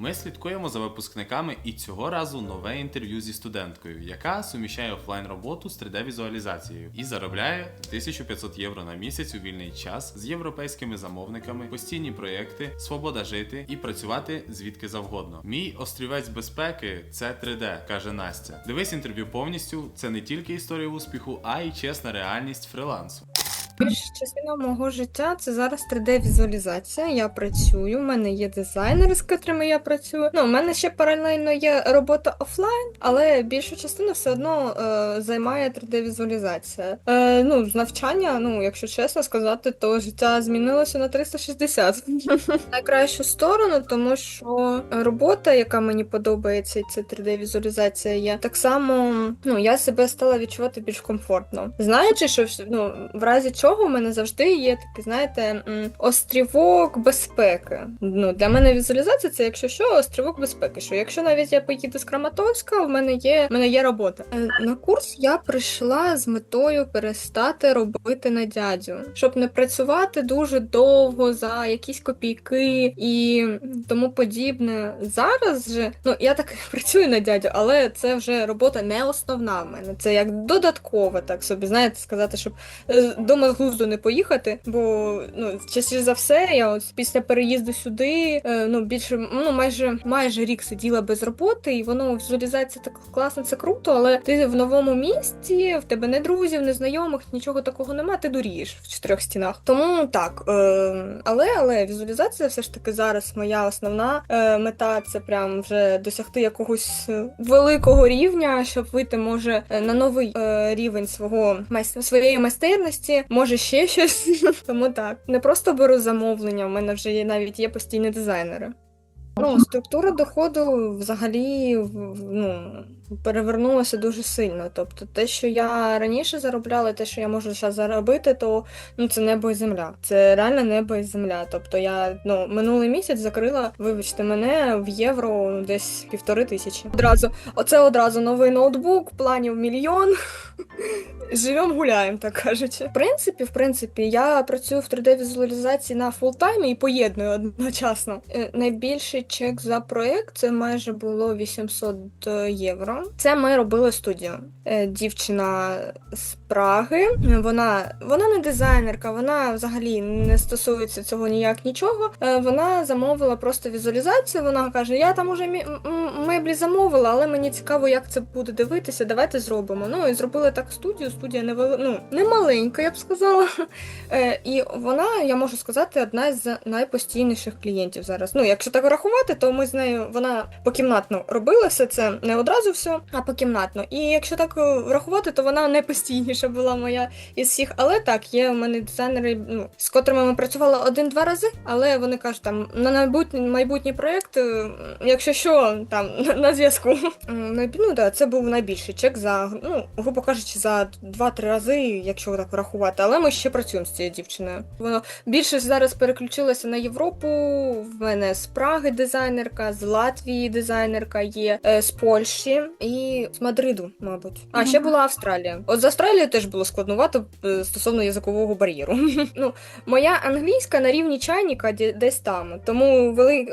Ми слідкуємо за випускниками і цього разу нове інтерв'ю зі студенткою, яка суміщає офлайн роботу з 3D-візуалізацією і заробляє 1500 євро на місяць у вільний час з європейськими замовниками, постійні проєкти, свобода жити і працювати звідки завгодно. Мій острівець безпеки це 3D, каже Настя. Дивись інтерв'ю повністю. Це не тільки історія успіху, а й чесна реальність фрилансу. Більша частина мого життя це зараз 3D-візуалізація. Я працюю, у мене є дизайнери, з котрими я працюю. Ну, у мене ще паралельно є робота офлайн, але більшу частину все одно е, займає 3D-візуалізація. Е, ну, з навчання, ну, якщо чесно сказати, то життя змінилося на 360. Найкращу сторону, тому що робота, яка мені подобається, і це 3D-візуалізація є, так само ну, я себе стала відчувати більш комфортно. Знаючи, що ну, в разі чого в мене завжди є такий, знаєте, острівок безпеки. Ну, для мене візуалізація це, якщо що, острівок безпеки. Що якщо навіть я поїду з Краматорська, в мене є, в мене є робота. Е, На курс я прийшла з метою перестати робити на дядю, щоб не працювати дуже довго за якісь копійки і тому подібне. Зараз же, ну я так працюю на дядю, але це вже робота не основна в мене. Це як додаткова, так собі, знаєте, сказати, щоб е, дома з глузду не поїхати. Бо ну, частіше за все, я от після переїзду сюди, е, ну більше ну майже майже рік сиділа без роботи, і воно візуалізація так класно, це круто, але ти в новому місті, в тебе не друзів, не знайомих, нічого такого нема, ти дурієш в чотирьох стінах. Тому так, е, але але візуалізація все ж таки зараз моя основна е, мета це прям вже досягти якогось е, великого рівня, щоб вийти може е, на новий е, рівень свого своєї майстерності, може ще щось. Тому так, не просто беру замовлення, в мене вже є навіть є постійні дизайнери. Ну, структура доходу взагалі ну, перевернулася дуже сильно. Тобто, те, що я раніше заробляла, те, що я можу зараз заробити, то ну це небо і земля. Це реально небо і земля. Тобто я ну минулий місяць закрила, вибачте мене, в євро десь півтори тисячі. Одразу, оце одразу новий ноутбук, планів мільйон. Живем, гуляємо, так кажучи. В принципі, в принципі, я працюю в 3D-візуалізації на фултаймі і поєдную одночасно. Е, Найбільший чек за проєкт це майже було 800 євро. Це ми робили студію. Е, Дівчина з Праги. Вона, вона не дизайнерка, вона взагалі не стосується цього ніяк нічого. Е, Вона замовила просто візуалізацію. Вона каже: Я там уже меблі замовила, але мені цікаво, як це буде дивитися. Давайте зробимо. Ну і зробили так студію. Студія не вели... ну, не маленька, я б сказала. Е, І вона, я можу сказати, одна з найпостійніших клієнтів зараз. Ну, якщо так рахувати, то ми з нею вона покімнатно робила все це не одразу все, а покімнатно. І якщо так е, рахувати, то вона найпостійніша була моя із всіх. Але так, є у мене дизайнери, ну, з котрими ми працювали один-два рази, але вони кажуть, там на майбутній майбутній проєкт, е, якщо що, там на, на зв'язку. Ну да, це був найбільший чек за ну, грубо кажучи, за 2-3 рази, якщо так врахувати. Але ми ще працюємо з цією дівчиною. Воно більше зараз переключилося на Європу. В мене з Праги дизайнерка, з Латвії дизайнерка є, е, з Польщі і з Мадриду, мабуть. А ще була Австралія. От з Австралією теж було складнувато е, стосовно язикового бар'єру. ну, моя англійська на рівні чайника десь там. Тому вели.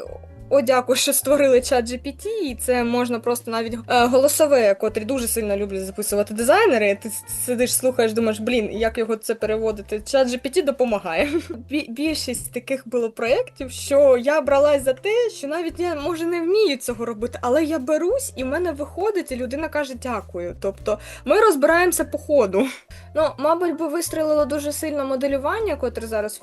О, дякую, що створили чат GPT, і це можна просто навіть е, голосове, котрі дуже сильно люблять записувати дизайнери. Ти сидиш, слухаєш, думаєш, блін, як його це переводити? Чат GPT допомагає. Більшість таких було проєктів, що я бралась за те, що навіть я може не вмію цього робити, але я берусь, і в мене виходить, і людина каже дякую. Тобто ми розбираємося по ходу. Ну, мабуть, би вистрілило дуже сильно моделювання, котре зараз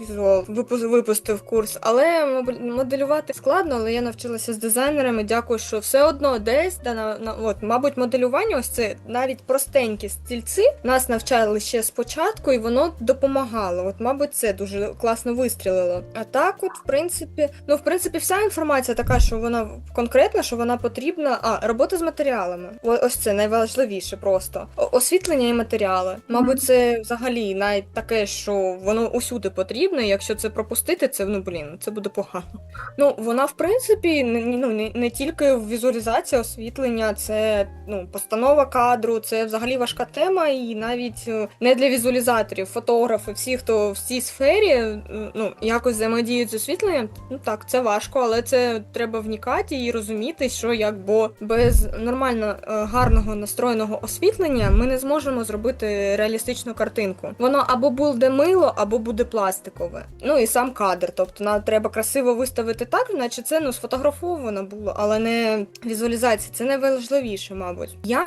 випу- випустив курс, але моделювати складно, але я навчилася з дизайнерами. Дякую, що все одно десь да, на, на от, мабуть, моделювання, ось це навіть простенькі стільці нас навчали ще спочатку, і воно допомагало. От, мабуть, це дуже класно вистрілило. А так, от, в принципі, ну, в принципі, вся інформація така, що вона конкретна, що вона потрібна. А, робота з матеріалами. О- Ось це найважливіше просто. О- освітлення і матеріали. Мабуть, це взагалі навіть таке, що воно усюди потрібне. і Якщо це пропустити, це ну блін, це буде погано. Ну, вона в принципі. Принципі, не, ну, не, не тільки візуалізація, освітлення, це ну, постанова кадру, це взагалі важка тема, і навіть е, не для візуалізаторів, фотографи, всі, хто в цій сфері е, ну, якось взаємодіють з освітленням, ну так, це важко, але це треба вникати і розуміти, що як бо без нормально е, гарного настроєного освітлення ми не зможемо зробити реалістичну картинку. Воно або буде мило, або буде пластикове. Ну і сам кадр. Тобто нам треба красиво виставити так, наче це ну сфотографовано було, але не візуалізація. Це найважливіше, мабуть. Я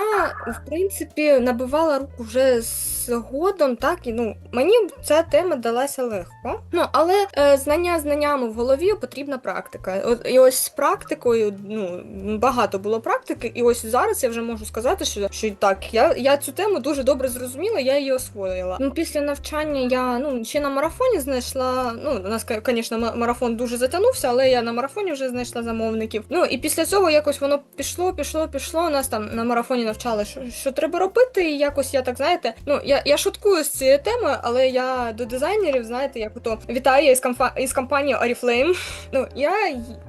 в принципі набивала руку вже згодом, так і ну мені ця тема далася легко. Ну але е, знання знаннями в голові потрібна практика. От і ось з практикою, ну багато було практики, і ось зараз я вже можу сказати, що, що так, я, я цю тему дуже добре зрозуміла, я її освоїла. Ну після навчання я ну ще на марафоні знайшла. Ну у нас, звісно, марафон дуже затягнувся, але я на марафоні вже знайшла замовників. Ну і після цього якось воно пішло, пішло, пішло. Нас там на марафоні навчали, що, що треба робити. І якось я так знаєте, ну я, я шуткую з цією темою, але я до дизайнерів, знаєте, як ото вітаю із комфа із компанії Oriflame. Ну я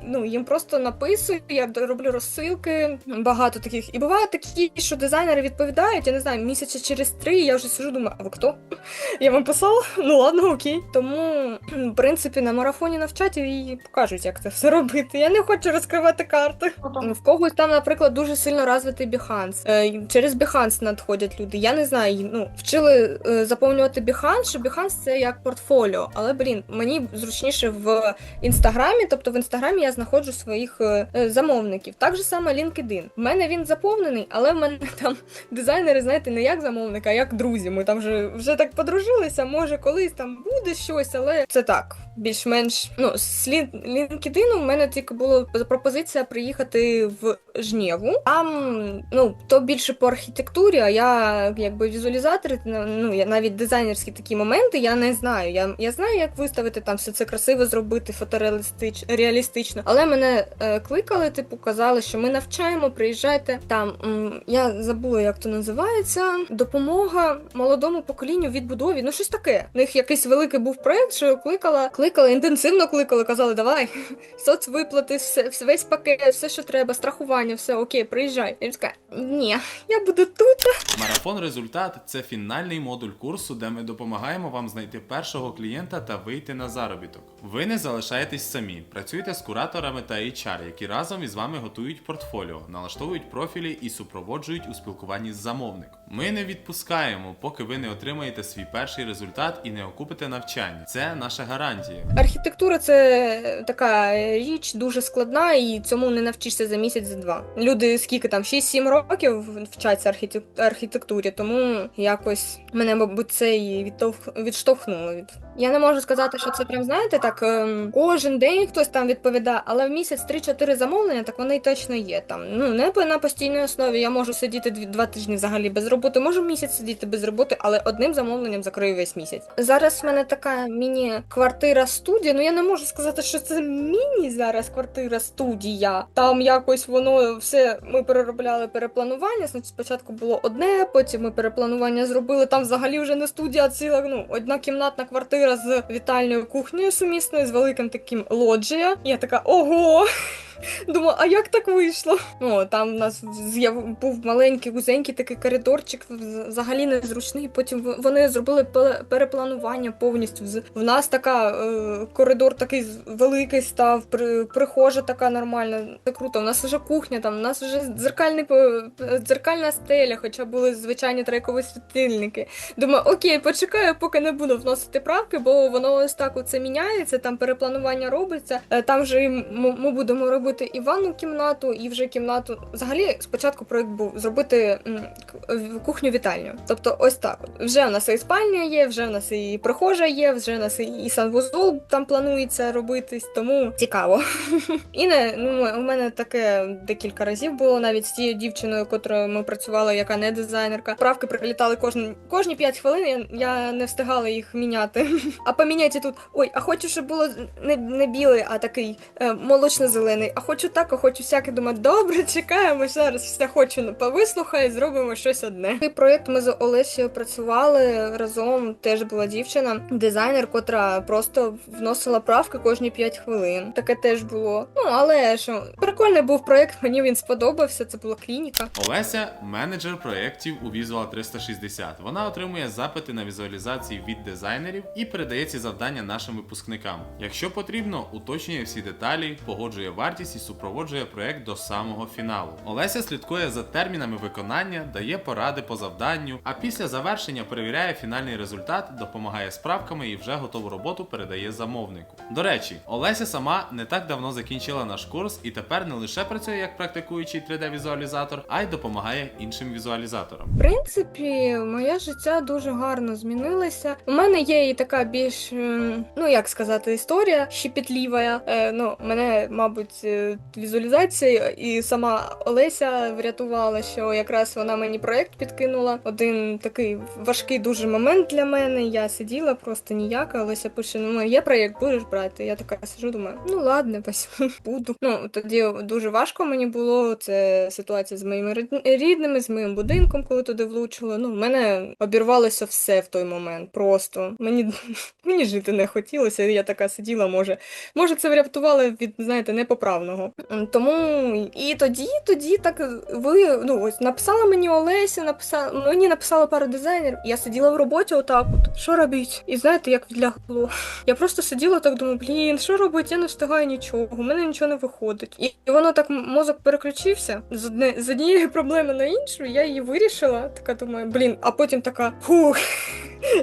ну їм просто написую, я роблю розсилки, багато таких. І буває такі, що дизайнери відповідають, я не знаю, місяця через три я вже сижу, думаю, а ви хто? Я вам писала? Ну ладно, окей. Тому, в принципі, на марафоні навчать і покажуть, як це все робити. Я не хочу розкривати карти. В когось там, наприклад, дуже сильно розвитий Behance. Е, Через Behance надходять люди. Я не знаю, ну вчили е, заповнювати Behance, що Behance це як портфоліо. Але блін, мені зручніше в інстаграмі, тобто в інстаграмі я знаходжу своїх е, замовників. Так же саме LinkedIn. В мене він заповнений, але в мене там дизайнери, знаєте, не як замовника, а як друзі. Ми там вже, вже так подружилися. Може, колись там буде щось, але це так, більш-менш. Ну, з LinkedIn у мене тільки була пропозиція приїхати в Жнєву. Там, ну, то більше по архітектурі, а я якби візуалізатор, ну, я навіть дизайнерські такі моменти я не знаю. Я, я знаю, як виставити там все це красиво зробити, фотореалістич, реалістично. Але мене е, кликали, типу, казали, що ми навчаємо, приїжджайте. Там м, я забула, як то називається. Допомога молодому поколінню відбудові. Ну, щось таке. У них якийсь великий був проект, що кликала, кликала, інтенсивно кликали, казали, давай, соцвиплати, все, весь пакет, все, що треба, страхування, все, окей, приїжджай. Я така, ні, я буду тут. Марафон Результат це фінальний модуль курсу, де ми допомагаємо вам знайти першого клієнта та вийти на заробіток. Ви не залишаєтесь самі, працюйте з кураторами та HR, які разом із вами готують портфоліо, налаштовують профілі і супроводжують у спілкуванні з замовником. Ми не відпускаємо, поки ви не отримаєте свій перший результат і не окупите навчання. Це наша гарантія. Архітектура це така річ дуже складна, і цьому не навчишся за місяць, за два. Люди скільки там 6-7 років вчаться архітек- архітектурі, тому якось мене, мабуть, це і відтовх... відштовхнуло від. Я не можу сказати, що це прям знаєте, так ем, кожен день хтось там відповідає, але в місяць 3-4 замовлення, так вони точно є там. Ну не на постійній основі. Я можу сидіти два тижні взагалі без роботи, можу місяць сидіти без роботи, але одним замовленням закрию весь місяць. Зараз в мене така міні-квартира студія. Ну я не можу сказати, що це міні зараз квартира студія. Там якось воно все ми переробляли перепланування. Спочатку було одне, потім ми перепланування зробили. Там взагалі вже не студія, а ціла ну однокімнатна квартира з вітальною кухнею сумісною, з великим таким лоджія. Я така ого. Думаю, а як так вийшло? Ну, там у нас був маленький, вузенький такий коридорчик, взагалі незручний. Потім вони зробили перепланування повністю. В нас така е, коридор такий великий став, при, прихожа така нормальна. Це круто. У нас вже кухня, там у нас вже дзеркальний дзеркальна стеля, хоча були звичайні трекові світильники. Думаю, окей, почекаю, поки не буду вносити правки, бо воно ось так оце міняється, там перепланування робиться. Е, Там вже ми будемо робити і ванну кімнату, і вже кімнату. Взагалі, спочатку проект був зробити в- кухню-вітальню. Тобто, ось так. Вже в нас і спальня є, вже в нас і прихожа є, вже в нас і- санвузол там планується робитись, тому цікаво. І не ну у мене таке декілька разів було навіть з тією дівчиною, котрою ми працювали, яка не дизайнерка. Правки прилітали кожні кожні 5 хвилин. Я, я не встигала їх міняти. А поміняйте тут. Ой, а хочу, щоб було не, не білий, а такий е, молочно-зелений. А хочу так, а хочу сяке. Думаю, добре, чекаємо зараз. Все хочу повислухай, зробимо щось одне. Цей проєкт ми з Олесією працювали разом. Теж була дівчина, дизайнер, котра просто вносила правки кожні 5 хвилин. Таке теж було. Ну але що прикольний був проєкт, мені він сподобався. Це була клініка. Олеся менеджер проєктів у Visual 360. Вона отримує запити на візуалізації від дизайнерів і передає ці завдання нашим випускникам. Якщо потрібно, уточнює всі деталі, погоджує вартість і супроводжує проєкт до самого фіналу. Олеся слідкує за термінами виконання, дає поради по завданню, а після завершення перевіряє фінальний результат, допомагає справками і вже готову роботу передає замовнику. До речі, Олеся сама не так давно закінчила наш курс і тепер не лише працює як практикуючий 3D-візуалізатор, а й допомагає іншим візуалізаторам. В принципі, моє життя дуже гарно змінилося. У мене є і така більш, ем, ну як сказати, історія щепетліва. Е, ну, мене, мабуть, е, візуалізація і сама Олеся врятувала, що якраз вона мені проєкт підкинула. Один такий важкий дуже момент для мене. Я сиділа просто ніяка. Олеся пише: ну є проєкт, будеш брати. Я така сижу, думаю, ну ладно, візьму, буду. Ну тоді дуже важко мені було. Це ситуація з моїми рідними, з моїм будинком, коли туди влучило. Ну, в мене обірвалося все в той момент. Просто мені, мені жити не хотілося. Я така сиділа, може, може, це врятувало від, знаєте, непоправного. М, Тому і тоді, тоді так ви ну ось написала мені Олеся, написала мені написала пару дизайнерів. Я сиділа в роботі, отак, от що робіть? І знаєте, як відлягло. Я просто сиділа так, думаю, блін, що робити? Я не встигаю нічого, у мене нічого не виходить. І, і воно так мозок переключився з одне з однієї проблеми на іншу. Я її вирішила. Така думаю, блін, а потім така фух.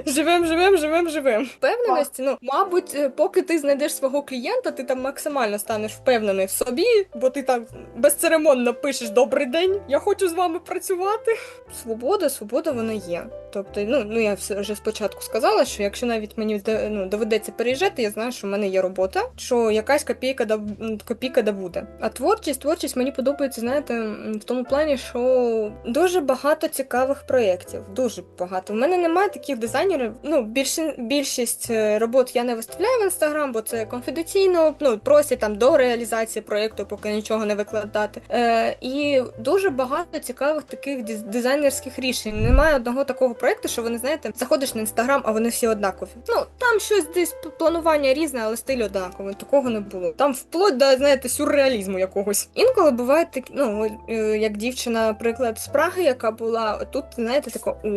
Живем, живем, живем, живем. Впевненості, ну, мабуть, е, поки ти знайдеш свого клієнта, ти там максимально станеш впевнений собі, бо ти так безцеремонно пишеш Добрий день, я хочу з вами працювати. Свобода, свобода вона є. Тобто, ну, ну я вже спочатку сказала, що якщо навіть мені ну, доведеться переїжджати, я знаю, що в мене є робота, що якась копійка да, копійка да буде. А творчість, творчість мені подобається, знаєте, в тому плані, що дуже багато цікавих проєктів. Дуже багато. У мене немає таких дизайнерів. Ну, більші, більшість е, робот я не виставляю в інстаграм, бо це конфіденційно. Ну, просять там до реалізації проєкту, поки нічого не викладати. Е, і дуже багато цікавих таких дизайнерських рішень. Немає одного такого проєкту, що вони знаєте, заходиш на інстаграм, а вони всі однакові. Ну там щось десь планування різне, але стиль однаковий. Такого не було. Там вплоть до знаєте сюрреалізму якогось. Інколи бувають такі, ну е, як дівчина, приклад з Праги, яка була тут, знаєте, така о,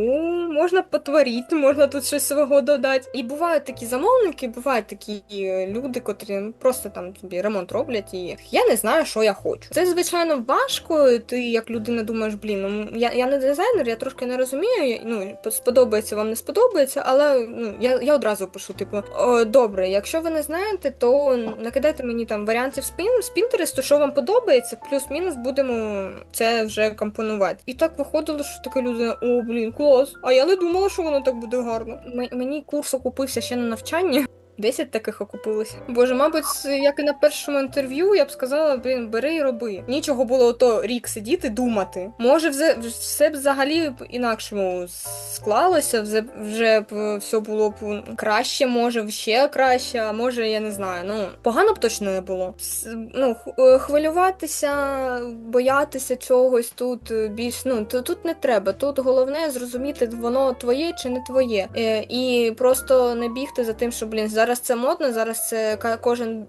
можна потворити, можна тут щось свого додати. І бувають такі замовники, бувають такі е, люди, котрі просто там тобі ремонт роблять, і я не знаю, що я хочу. Це звичайно важко. Ти як людина думаєш, блін, ну я, я не дизайнер, я трошки не розумію. Ну сподобається вам не сподобається, але ну я, я одразу пишу, типу, о, добре, якщо ви не знаєте, то накидайте мені там варіантів з з Пінтересту, що вам подобається, плюс-мінус будемо це вже компонувати. І так виходило, що така людина, о, блін, клас. А я не думала, що воно так буде гарно. М- мені курс окупився ще на навчанні. 10 таких окупилося. Боже, мабуть, як і на першому інтерв'ю, я б сказала, блін, бери і роби. Нічого було ото рік сидіти, думати. Може, все, все б взагалі інакшому склалося, вже, вже б все було б краще, може, ще краще, а може, я не знаю. Ну, погано б точно не було. Ну, е, хвилюватися, боятися чогось тут е, більш, ну, тут не треба. Тут головне зрозуміти, воно твоє чи не твоє. Е, І просто не бігти за тим, що, блін, зараз це модно, зараз це кожен,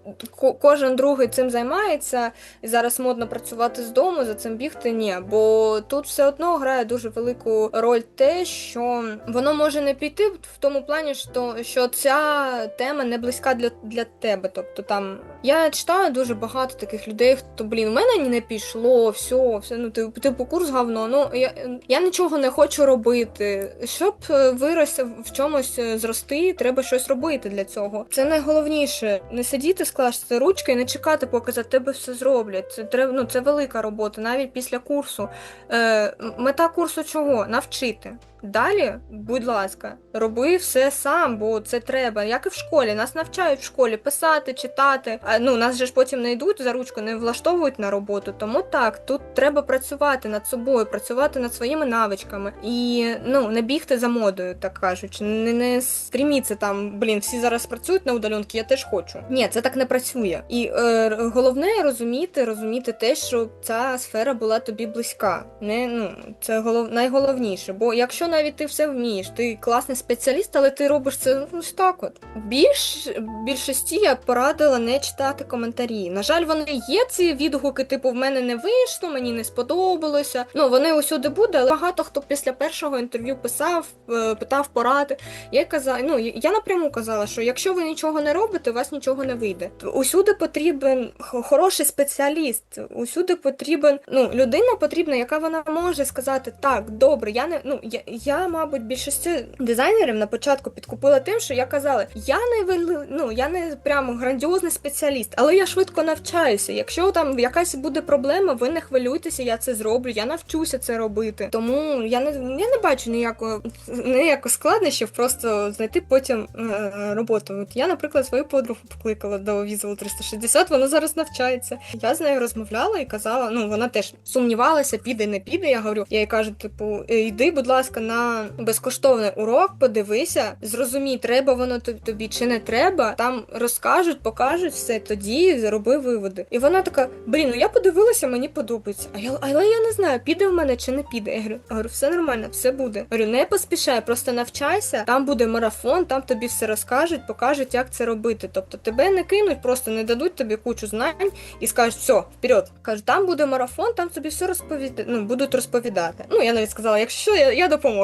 кожен другий цим займається, і зараз модно працювати з дому, за цим бігти ні. Бо тут все одно грає дуже велику роль те, що воно може не піти в тому плані, що, що ця тема не близька для, для тебе. Тобто там я читаю дуже багато таких людей, хто, блін, у мене не пішло, все, все, ну типу, типу курс говно. Ну я, я нічого не хочу робити. Щоб е, вирости в чомусь е, зрости, треба щось робити для цього. Це найголовніше. Не сидіти, скласти ручки і не чекати, поки за тебе все зроблять. Це треба, ну це велика робота, навіть після курсу. Е, мета курсу чого? Навчити. Далі, будь ласка, роби все сам, бо це треба. Як і в школі. Нас навчають в школі писати, читати. А ну нас же ж потім не йдуть за ручку, не влаштовують на роботу. Тому так, тут треба працювати над собою, працювати над своїми навичками і ну не бігти за модою, так кажучи. Не, не стріміться там, блін, всі зараз працюють на удаленки, я теж хочу. Ні, це так не працює. І е, головне розуміти, розуміти те, що ця сфера була тобі близька. Не ну це голов... найголовніше. Бо якщо навіть ти все вмієш, ти класний спеціаліст, але ти робиш це ну, так от. Більш більшості я порадила не читати коментарі. На жаль, вони є ці відгуки, типу, в мене не вийшло, мені не сподобалося. Ну вони усюди буде, але багато хто після першого інтерв'ю писав, е, питав поради. Я казала, ну я напряму казала, що якщо ви нічого не робите, у вас нічого не вийде. Усюди потрібен хороший спеціаліст. Усюди потрібен, ну людина потрібна, яка вона може сказати так, добре, я не ну я, я мабуть, більшості дизайнерів на початку підкупила тим, що я казала, я не вели, ну я не прямо грандіозний спеціаліст, але я швидко навчаюся. Якщо там якась буде проблема, ви не хвилюйтеся, я це зроблю, я навчуся це робити. Тому я не я не бачу ніякого ніякого складнощів, просто знайти потім е, роботу. От я, наприклад, свою подругу покликала до Visual 360, вона зараз навчається. Я з нею розмовляла і казала, ну вона теж сумнівалася, піде, не піде. Я говорю, я їй кажу, типу, «Е, йди, будь ласка, на безкоштовний урок, подивися, зрозумій, треба воно тоб- тобі чи не треба. Там розкажуть, покажуть все, тоді зроби виводи. І вона така: блін, ну я подивилася, мені подобається. А я але я не знаю, піде в мене чи не піде. Я говорю, говорю, все нормально, все буде. Говорю, не поспішай, просто навчайся. Там буде марафон, там тобі все розкажуть, покажуть, як це робити. Тобто тебе не кинуть, просто не дадуть тобі кучу знань і скажуть, все, вперед. Кажуть, там буде марафон, там тобі все розповіда... ну, будуть розповідати. Ну, я навіть сказала, якщо я, я допоможу.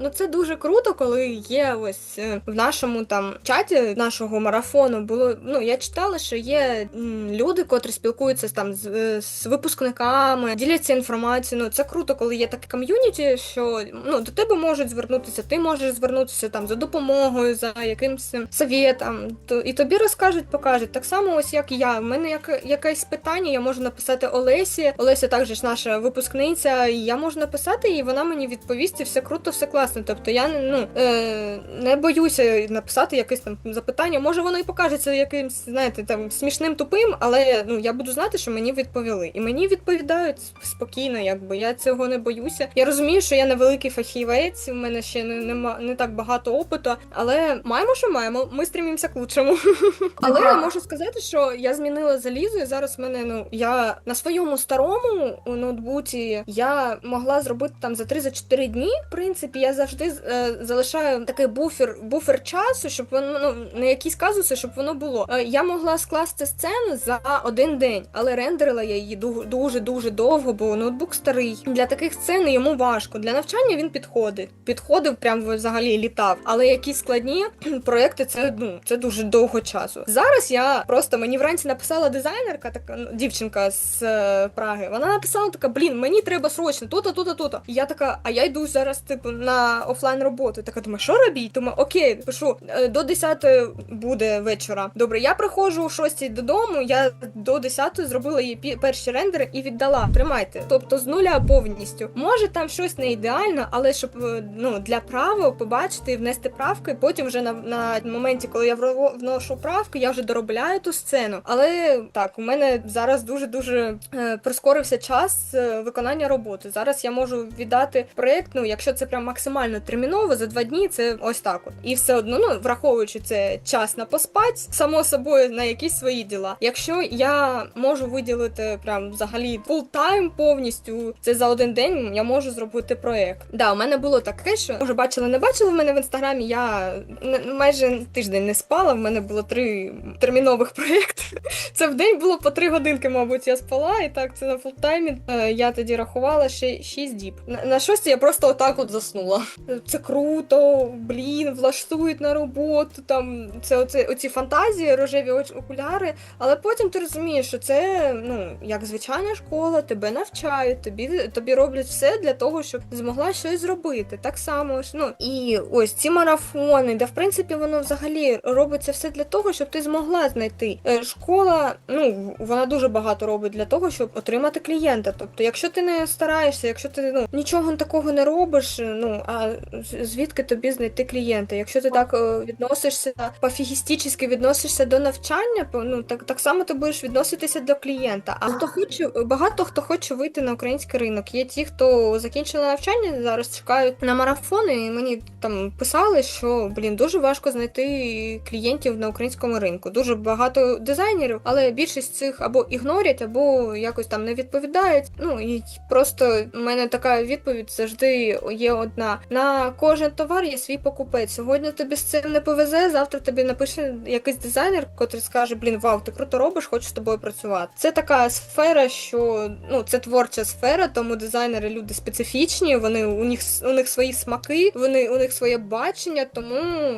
Ну це дуже круто, коли є ось е, в нашому там чаті нашого марафону було. Ну, я читала, що є люди, котрі спілкуються там з, е, з випускниками, діляться інформацією. Ну, це круто, коли є таке ком'юніті, що ну до тебе можуть звернутися, ти можеш звернутися там за допомогою, за якимсь совєтом, то і тобі розкажуть, покажуть. Так само, ось як я. У мене як якесь питання, я можу написати Олесі. Олеся також наша випускниця, і я можу написати, і вона мені відповість, і все круто, все класно. Тобто я ну е, не боюся написати якесь там запитання. Може, воно і покажеться якимсь, знаєте, там смішним тупим, але ну я буду знати, що мені відповіли. І мені відповідають спокійно, якби я цього не боюся. Я розумію, що я невеликий фахівець, у мене ще не, нема не так багато опиту, але маємо, що маємо. Ми стрімімося к лучшому. Але я можу сказати, що я змінила залізо, і зараз в мене ну я на своєму старому ноутбуці я могла зробити там за 3-4 дні. Принципі, я завжди е, залишаю такий буфер, буфер часу, щоб воно ну на якісь казуси, щоб воно було. Е, я могла скласти сцену за один день, але рендерила я її дуже дуже довго, бо ноутбук старий. Для таких сцен йому важко. Для навчання він підходить. Підходив, прям взагалі літав. Але якісь складні проекти це ну це дуже довго часу. Зараз я просто мені вранці написала дизайнерка, така ну, дівчинка з е, Праги. Вона написала така: блін, мені треба срочно, то-то, то-то, то-то. Я така, а я йду зараз, типу, на офлайн роботу. Така думаю, що робіть? Думаю, окей, пишу е, до 10 буде вечора. Добре, я приходжу о 6 додому. Я до 10 зробила її перші рендери і віддала. Тримайте. Тобто з нуля повністю. Може там щось не ідеально, але щоб е, ну для права побачити і внести правки. Потім вже на, на моменті, коли я вношу правки, я вже доробляю ту сцену. Але так, у мене зараз дуже дуже е, прискорився час е, виконання роботи. Зараз я можу віддати проєкт. Ну, якщо це прям максимально терміново, за два дні це ось так. От. І все одно, ну враховуючи це час на поспать, само собою на якісь свої діла. Якщо я можу виділити прям взагалі фултайм повністю, це за один день я можу зробити проєкт. Да, у мене було таке, що може бачили, не бачили в мене в інстаграмі. Я майже тиждень не спала. В мене було три термінових проєкти. Це в день було по три годинки, мабуть, я спала, і так це на фултаймі. Е, я тоді рахувала ще 6 діб. На, на шостій я просто отак от заснула. Це круто, блін, влаштують на роботу. Там це оці, оці фантазії, рожеві окуляри. Але потім ти розумієш, що це ну як звичайна школа, тебе навчають, тобі тобі роблять все для того, щоб змогла щось зробити. Так само ж. Ну і ось ці марафони, де в принципі воно взагалі робиться все для того, щоб ти змогла знайти. Е, Школа, ну вона дуже багато робить для того, щоб отримати клієнта. Тобто, якщо ти не стараєшся, якщо ти ну нічого такого не робиш. Ж, ну а звідки тобі знайти клієнта? Якщо ти так е, відносишся пофігістично відносишся до навчання, ну так, так само ти будеш відноситися до клієнта. А хто хоче, багато хто хоче вийти на український ринок. Є ті, хто закінчили навчання, зараз чекають на марафони, і мені там писали, що блін дуже важко знайти клієнтів на українському ринку. Дуже багато дизайнерів, але більшість цих або ігнорять, або якось там не відповідають. Ну і просто в мене така відповідь завжди є одна: на кожен товар є свій покупець. Сьогодні тобі з цим не повезе, завтра тобі напише якийсь дизайнер, котрий скаже: Блін, вау, ти круто робиш, хочу з тобою працювати. Це така сфера, що ну це творча сфера, тому дизайнери люди специфічні. Вони у них у них свої смаки, вони у них своє бачення, тому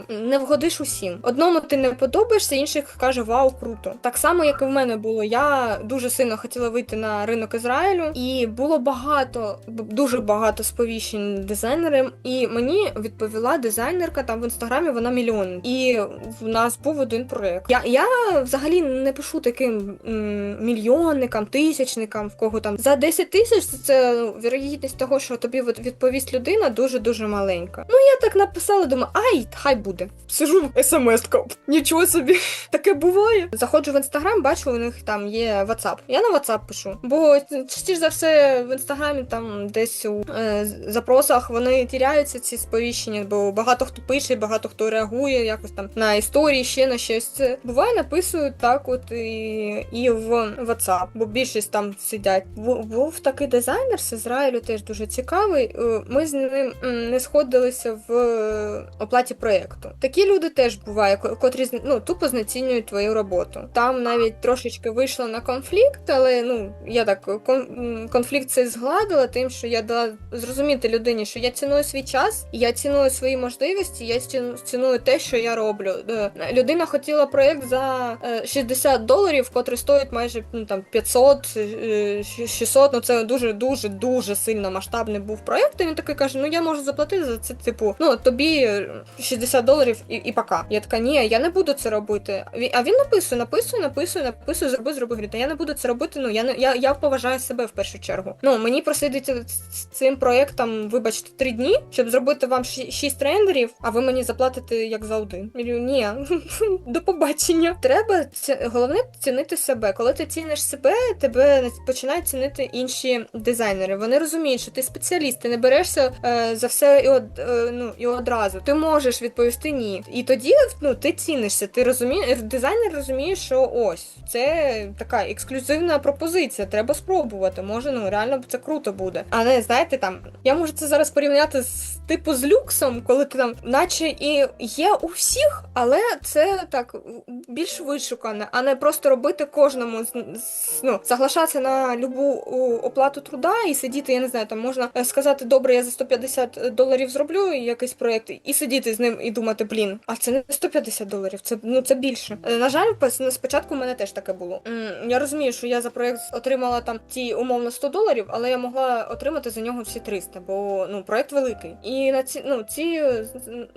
не вгодиш усім. Одному ти не подобаєшся, інших каже Вау, круто. Так само, як і в мене було. Я дуже сильно хотіла вийти на ринок Ізраїлю, і було багато, дуже багато сповіщень дизайнерам. І мені відповіла дизайнерка там в інстаграмі. Вона мільйон. І в нас був один проект. Я, я взагалі не пишу таким м, мільйонникам, тисячникам, в кого там за 10 тисяч. Це вірогідність того, що тобі відповість людина, дуже дуже маленька. Ну я так написала, думаю, ай, хай буде. Сижу в смс-ка. Нічого собі. Таке буває. Заходжу в інстаграм, бачу, у них там є WhatsApp. Я на WhatsApp пишу. Бо частіше за все в інстаграмі там десь у е, запросах вони тіряються ці сповіщення, бо багато хто пише, багато хто реагує якось там на історії, ще на щось. Це буває, написують так, от і, і в WhatsApp, бо більшість там сидять. Був такий дизайнер з Ізраїлю, теж дуже цікавий. Е, Ми з ним не сходилися в е, оплаті проєкту. Такі люди теж буває, котрі ну, тупо знецінюють твою роботу. Там навіть трошечки вийшло на конфлікт, але ну я так конфлікт цей згладила, тим, що я дала зрозуміти людині, що я ціную свій час, я ціную свої можливості, я ціну- ціную те, що я роблю. Е, Людина хотіла проєкт за е, 60 доларів, котрий стоїть майже ну, там 500, е, 600, Ну це дуже дуже дуже сильно масштабний був проєкт. І він такий каже: Ну я можу заплатити за це, типу, ну тобі е, 60 доларів і, і пока. Я така, ні, я не буду це робити. А він написує, написує, написує, написує, зроби, зроби. Говорить, я не буду це робити. Ну я не я, я поважаю себе в першу чергу. Ну мені просидіти з цим проєктом, вибачте, три дні, щоб зробити вам 6 рендерів, а ви мені заплатите як за один. Я ні, до побачення. Треба головне цінити себе. Коли ти ціниш себе, тебе починають цінити інші дизайнери. Вони розуміють, що ти спеціаліст, ти не берешся е, за все і од, е, ну, і одразу. Ти можеш відповісти ні. І тоді ну, ти цінишся. Ти розумієш, дизайнер розуміє, що ось це така ексклюзивна пропозиція. Треба спробувати. Може, ну реально це круто буде. Але знаєте, там я можу це зараз порівняти з типу з люксом, коли ти там, наче і є у всіх, але це так більш вишукане, а не просто робити кожному ну, соглашатися на любу оплату труда і сидіти, я не знаю, там можна е, сказати, добре, я за 150 доларів зроблю якийсь проєкт, і сидіти з ним і думати, блін, а це не 150 доларів, це ну це більше. Е, На жаль, спочатку в мене теж таке було. Я розумію, що я за проєкт отримала там ті умовно 100 доларів, але я могла отримати за нього всі 300, бо ну проєкт великий. І на ці ну ці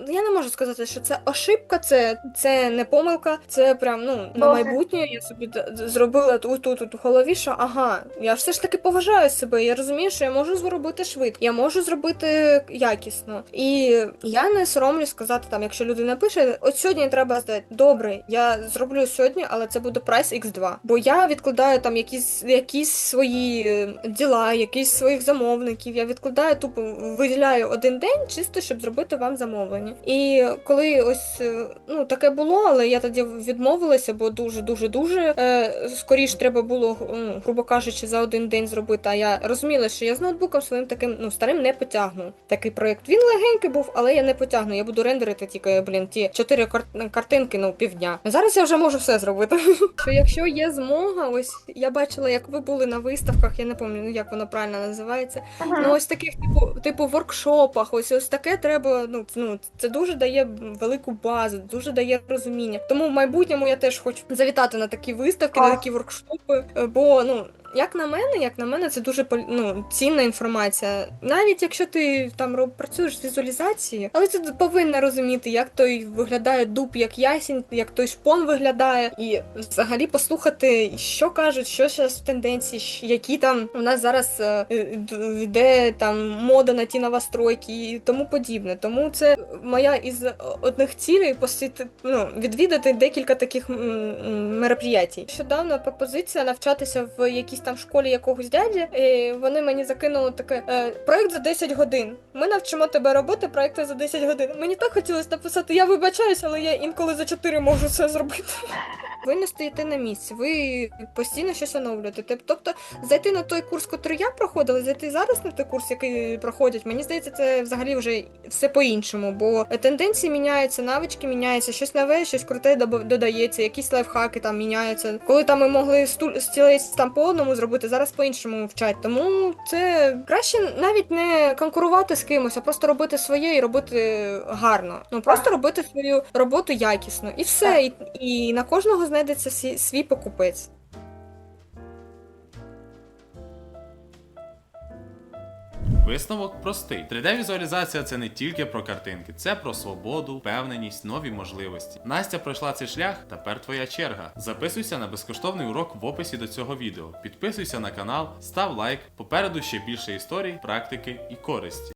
я не можу сказати, що це ошибка, це, це не помилка, це прям ну на майбутнє. Я собі зробила тут тут тут у голові, що ага, я все ж таки поважаю себе. Я розумію, що я можу зробити швидко, я можу зробити якісно. І я не соромлю сказати там, якщо людина пише, от сьогодні треба здати. Добре, я зроблю сьогодні, але це буде прайс X2. Бо я відкладаю там якісь якісь свої е, діла, якісь своїх замовників. Я відкладаю тупо виділяю один день чисто, щоб зробити вам замовлення. І коли ось е, ну таке було, але я тоді відмовилася, бо дуже дуже дуже е, скоріш треба було, ну, грубо кажучи, за один день зробити. А я розуміла, що я з ноутбуком своїм таким ну старим не потягну. Такий проект він легенький був, але я не потягну. Я буду рендерити тільки блін ті чотири кар- картинки ну півдня. Зараз я вже можу все зробити. Що якщо є змога, ось я бачила, як ви були на виставках, я не пам'ятаю, як воно правильно називається. Ну, ось таких типу, типу воркшопах, ось ось таке треба. Ну, ну це дуже дає велику базу, дуже дає розуміння. Тому в майбутньому я теж хочу завітати на такі виставки, на такі воркшопи. е, Бо ну Як на мене, як на мене, це дуже ну, цінна інформація. Навіть якщо ти там працюєш з візуалізацією, але ти повинна розуміти, як той виглядає дуб, як ясінь, як той шпон виглядає, і взагалі послухати, що кажуть, що зараз в тенденції, які там у нас зараз е, е, йде там мода на ті новостройки і тому подібне. Тому це моя із одних цілей посіти, ну, відвідати декілька таких мероприятій. Щодавно пропозиція навчатися в якійсь там школі якогось дяді. І вони мені закинули таке е, проект за 10 годин. Ми навчимо тебе робити проекти за 10 годин. Мені так хотілося написати, я вибачаюсь, але я інколи за 4 можу це зробити. Ви не стоїте на місці, ви постійно щось оновлюєте. Тобто зайти на той курс, який я проходила, зайти зараз на той курс, який проходять, мені здається, це взагалі вже все по-іншому, бо тенденції міняються, навички міняються, щось нове, щось круте додається, якісь лайфхаки там міняються. Коли там ми могли стілець там по одному зробити, зараз по-іншому вчать. Тому це краще навіть не конкурувати з кимось, а просто робити своє і робити гарно. Ну просто робити свою роботу якісно. І все. І, і на кожного знайдеться свій покупець. Висновок простий. 3D-візуалізація це не тільки про картинки, це про свободу, впевненість, нові можливості. Настя пройшла цей шлях, тепер твоя черга. Записуйся на безкоштовний урок в описі до цього відео. Підписуйся на канал, став лайк. Попереду ще більше історій, практики і користі.